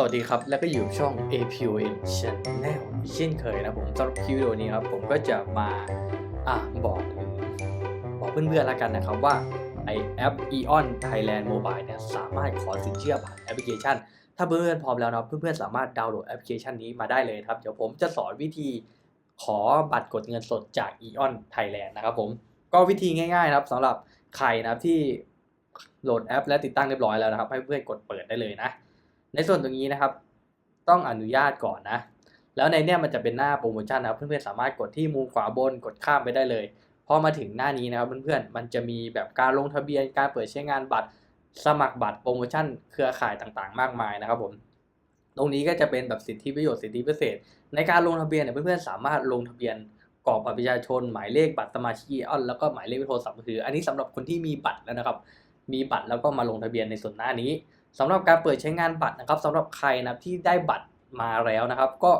สวัสดีครับ แล้วก็อยู่ช่อง APON Channel เช่นเคยนะผมสำหรับคลิปวิดีโอนี้ครับ ผมก็จะมาอะบอกบอกเพื่อนๆแล้วกันนะครับว่าไอแอป Eon Thailand Mobile เนี่ยสามารถขอสินเชื่อผ่านแอปพลิเคชัน ถ้าเพื่อนๆพร้อมแล้วนะเพื่อนๆสามารถดาวน์โหลดแอปพลิเคชันนี้มาได้เลยครับ เดี๋ยวผมจะสอนวิธีขอบัตรกดเงินสดจาก Eon Thailand นะครับผมก็วิธีง่ายๆนะครับสำหรับใครนะครับที่โหลดแอปและติดตั้งเรียบร้อยแล้วนะครับ ให้เพื่อนๆกดเปิดได้เลยนะ ในส่วนตรงนี้นะครับ ต้องอนุญาตก่อนนะ แล้วในเนี้ยมันจะเป็นหน้าโปรโมชั่นนะครับเพื่อนๆสามารถกดที่มุมขวาบนกดข้ามไปได้เลยพอมาถึงหน้านี้นะครับเพื่อนๆมันจะมีแบบการลงทะเบียนการเปิดใช้งานบัตรสมัครบัตรโปรโมชั่นเครือข่ายต่างๆ มากมายนะครับผมตรงนี้ก็จะเป็นแบบสิทธิประโยชน์สิทธิพิเศษ ในการลงทะเบียนเนี่ยเพื่อนๆสามารถลงทะเบียนกรอกบัตรประชาชน หมายเลขบัตรสมาชิกออนแล้วก็หมายเลขโทรศัพท์มือถือ อันนี้สำหรับคนที่มีบัตรแล้วนะครับ มีบัตรแล้วก็มาลงทะเบียนในส่วนหน้านี้ สำหรับการเปิดใช้งานบัตรนะครับสำหรับใครนะที่ได้บัตรมาแล้วนะครับ ก็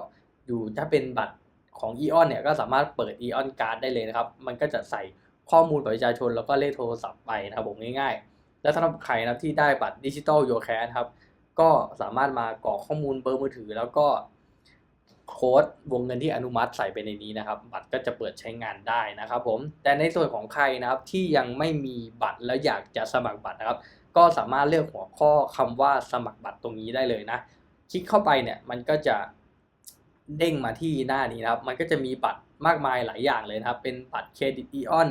อยู่ถ้าเป็นบัตรของ e ออนเนี่ยก็สามารถเปิด e ออนการ์ดได้เลยนะครับ มันก็จะใส่ข้อมูลประชาชนแล้วก็เลขโทรศัพท์ไปนะครับผมง่ายๆ และสำหรับใครนะที่ได้บัตรดิจิตอลโยแคนครับก็สามารถมากรอกข้อมูลเบอร์มือถือ แล้วก็โค้ดวงเงินที่อนุมัติใส่ไปในนี้นะครับ บัตรก็จะเปิดใช้งานได้นะครับผมแต่ในส่วนของใครนะครับที่ยังไม่มีบัตรแล้วอยากจะสมัครบัตรนะครับ ก็สามารถเลือกหัวข้อคำว่าสมัครบัตรตรงนี้ได้เลยนะ คลิกเข้าไปเนี่ยมันก็จะเด้งมาที่หน้านี้นะครับ มันก็จะมีบัตรมากมายหลายอย่างเลยนะครับ เป็นบัตรเครดิตอีออน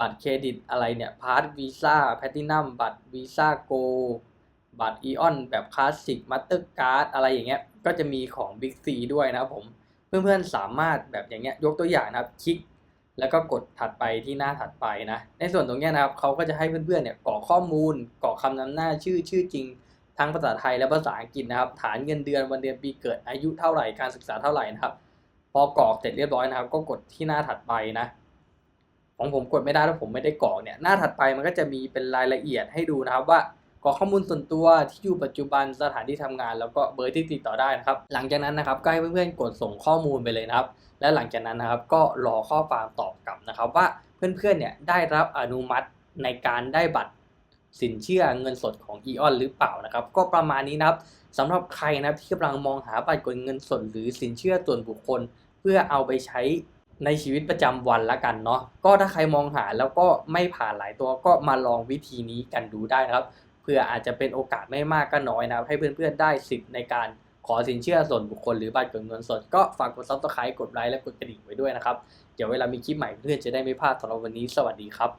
บัตรเครดิตอะไรเนี่ยพาร์ทวีซ่าแพทินัมบัตรวีซ่าโกบัตรอีออนแบบคลาสสิกมัตเตอร์การ์ดอะไรอย่างเงี้ยก็จะมีของ Big C ด้วยนะครับผม เพื่อนๆสามารถแบบอย่างเงี้ยยกตัวอย่างนะครับ คลิก แล้วก็กดถัดไปที่หน้าถัดไปนะ ในส่วนตรงนี้นะครับเขาก็จะให้เพื่อนๆเนี่ยกรอกข้อมูลกรอกคำนำหน้าชื่อชื่อจริง ทั้งภาษาไทยและภาษาอังกฤษนะครับ ฐานเงินเดือนวันเดือนปีเกิดอายุเท่าไหร่การศึกษาเท่าไหร่นะครับ พอกรอกเสร็จเรียบร้อยนะครับ ก็กดที่หน้าถัดไปนะ ของผมกดไม่ได้ถ้าผมไม่ได้กรอกเนี่ยหน้าถัดไปมันก็จะมีเป็นรายละเอียดให้ดูนะครับว่า กรอกข้อมูลส่วนตัวที่อยู่ปัจจุบันสถานที่ทำงาน แล้วก็เบอร์ที่ติดต่อได้นะครับ หลังจากนั้นนะครับก็ให้เพื่อนๆกดส่งข้อมูลไปเลยนะครับ และหลังจากนั้นนะครับก็รอข้อความตอบกลับนะครับ ว่าเพื่อนๆเนี่ยได้รับอนุมัติในการได้บัตรสินเชื่อเงินสดของ e ออนหรือเปล่านะครับ ก็ประมาณนี้นะครับสำหรับใครนะครับที่กำลังมองหาบัตรกดเงินสดหรือสินเชื่อส่วนบุคคล เพื่อเอาไปใช้ในชีวิตประจำวันละกันเนาะก็ถ้าใครมองหาแล้วก็ไม่ผ่านหลายตัวก็มาลองวิธีนี้กันดูได้นะครับ เพื่ออาจจะเป็นโอกาสไม่มากก็น้อยนะครับให้เพื่อนๆได้สิทธิ์ในการขอสินเชื่อส่วนบุคคลหรือบัตรกดเงินสดก็ฝากกดซับสไครต์กดไลค์และกดกระดิ่งไว้ด้วยนะครับ เดี๋ยวเวลามีคลิปใหม่เพื่อนจะได้ไม่พลาดสำหรับวันนี้สวัสดีครับ